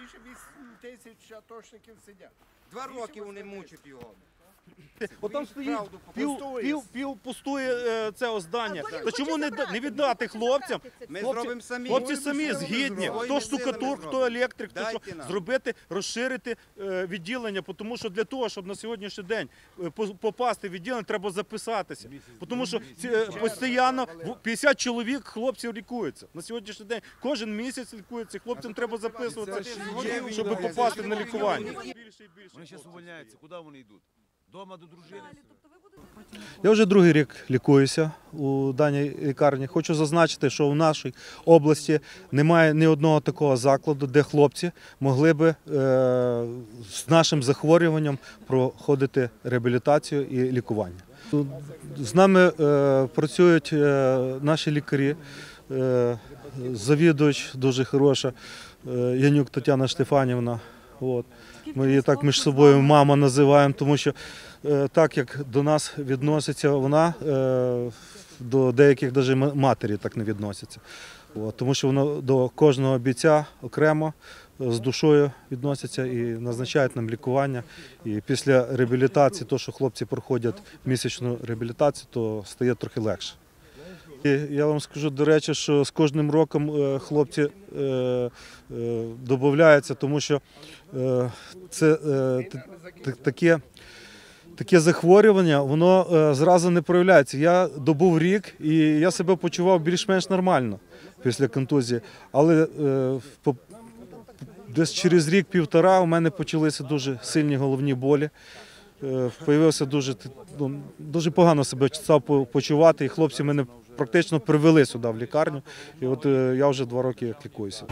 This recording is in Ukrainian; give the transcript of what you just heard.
Більше 8 тисяч атошників сидять. Два роки вони мучать його. От там стоїть пів, Пустує. пів, пів пустує е, це оздання. А то чому не, забрати, не віддати хлопцям? Ми Хлопці- зробимо самі. Хлопці самі згідні, хто штукатур, хто електрик, хто що зробити, розширити е, відділення, тому що для того, щоб на сьогоднішній день е, попасти в відділення, треба записатися. Тому що постійно 50 чоловік хлопців лікуються. На сьогоднішній день кожен місяць лікуються, хлопцям треба записуватися, щоб попасти на лікування. Вони зараз увольняються, куди вони йдуть? Дома до дружини. Я вже другий рік лікуюся у даній лікарні. Хочу зазначити, що в нашій області немає ні одного такого закладу, де хлопці могли би е, з нашим захворюванням проходити реабілітацію і лікування. Тут З нами е, працюють е, наші лікарі, завідувач дуже хороша, Янюк Тетяна Штефанівна. От. Ми її так між собою мама називаємо, тому що е, так як до нас відноситься вона, е, до деяких навіть матері так не відносяться. От, тому що воно до кожного бійця окремо е, з душою відносяться і назначають нам лікування. І після реабілітації, то, що хлопці проходять місячну реабілітацію, то стає трохи легше. Я вам скажу, до речі, що з кожним роком е, хлопці е, е, додаються, тому що це таке, таке захворювання, воно зразу не проявляється. Я добув рік і я себе почував більш-менш нормально після контузії. Але десь через рік-півтора у мене почалися дуже сильні головні болі. Появився дуже, ну, дуже погано себе став почувати, і хлопці мене практично привели сюди в лікарню. І от е, я вже два роки лікуюся.